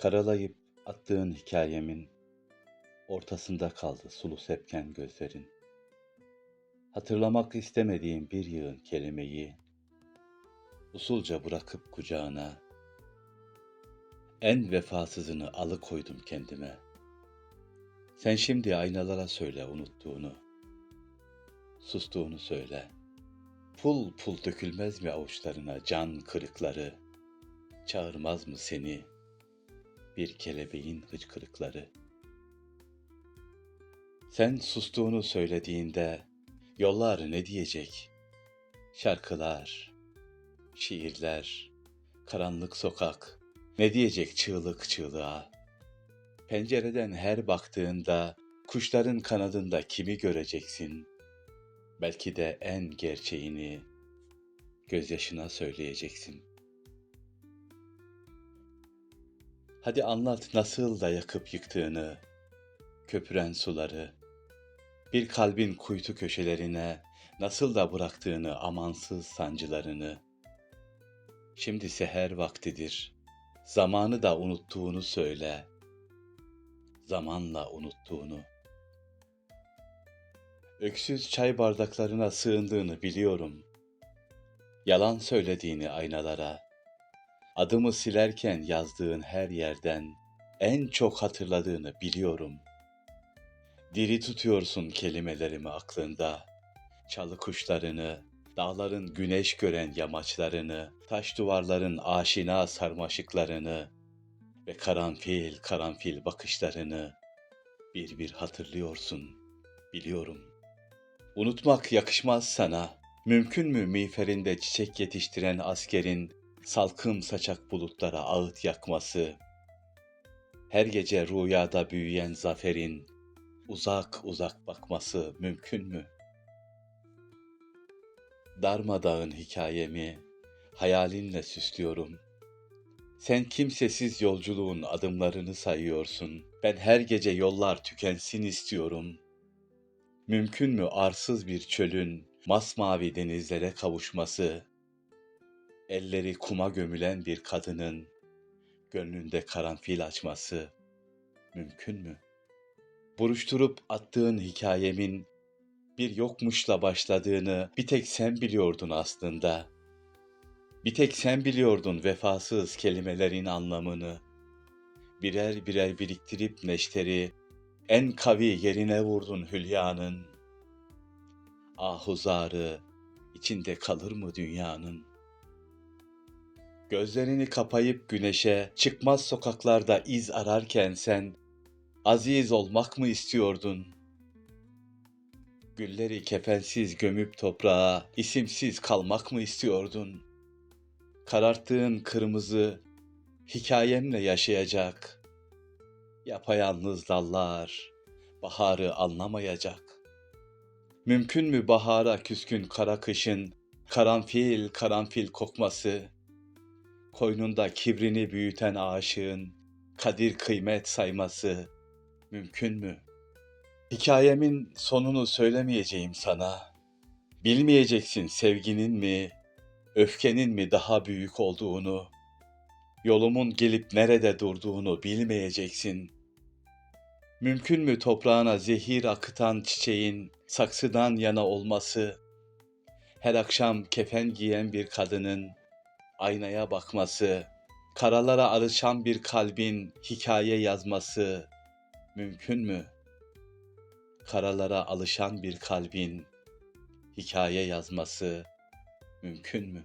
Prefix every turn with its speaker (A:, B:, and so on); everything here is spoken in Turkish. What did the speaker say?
A: Karalayıp attığın hikayemin ortasında kaldı sulu sepken gözlerin. Hatırlamak istemediğim bir yığın kelimeyi usulca bırakıp kucağına en vefasızını alıkoydum kendime. Sen şimdi aynalara söyle unuttuğunu, sustuğunu söyle. Pul pul dökülmez mi avuçlarına can kırıkları, çağırmaz mı seni bir kelebeğin hıçkırıkları? Sen sustuğunu söylediğinde yollar ne diyecek? Şarkılar, şiirler, karanlık sokak ne diyecek çığlık çığlığa? Pencereden her baktığında kuşların kanadında kimi göreceksin? Belki de en gerçeğini gözyaşına söyleyeceksin. Hadi anlat nasıl da yakıp yıktığını, köpüren suları, bir kalbin kuytu köşelerine nasıl da bıraktığını amansız sancılarını. Şimdi seher vaktidir. Zamanı da unuttuğunu söyle. Zamanla unuttuğunu. Öksüz çay bardaklarına sığındığını biliyorum. Yalan söylediğini aynalara. Adımı silerken yazdığın her yerden en çok hatırladığını biliyorum. Diri tutuyorsun kelimelerimi aklında. Çalı kuşlarını, dağların güneş gören yamaçlarını, taş duvarların aşina sarmaşıklarını ve karanfil karanfil bakışlarını bir bir hatırlıyorsun, biliyorum. Unutmak yakışmaz sana. Mümkün mü miğferinde çiçek yetiştiren askerin salkım saçak bulutlara ağıt yakması? Her gece rüyada büyüyen zaferin uzak uzak bakması mümkün mü? Darmadağın hikayemi hayalinle süslüyorum. Sen kimsesiz yolculuğun adımlarını sayıyorsun. Ben her gece yollar tükensin istiyorum. Mümkün mü arsız bir çölün masmavi denizlere kavuşması? Elleri kuma gömülen bir kadının gönlünde karanfil açması mümkün mü? Buruşturup attığın hikayemin bir yokmuşla başladığını bir tek sen biliyordun aslında. Bir tek sen biliyordun vefasız kelimelerin anlamını. Birer birer biriktirip neşteri en kavi yerine vurdun hülyanın. Ahuzarı içinde kalır mı dünyanın? Gözlerini kapayıp güneşe çıkmaz sokaklarda iz ararken sen aziz olmak mı istiyordun? Gülleri kefensiz gömüp toprağa isimsiz kalmak mı istiyordun? Kararttığın kırmızı hikayemle yaşayacak. Yapayalnız dallar baharı anlamayacak. Mümkün mü bahara küskün kara kışın karanfil karanfil kokması? Koynunda kibrini büyüten aşığın kadir kıymet sayması mümkün mü? Hikayemin sonunu söylemeyeceğim sana. Bilmeyeceksin sevginin mi, öfkenin mi daha büyük olduğunu. Yolumun gelip nerede durduğunu bilmeyeceksin. Mümkün mü toprağına zehir akıtan çiçeğin saksıdan yana olması? Her akşam kefen giyen bir kadının aynaya bakması, karalara alışan bir kalbin hikaye yazması mümkün mü? Karalara alışan bir kalbin hikaye yazması mümkün mü?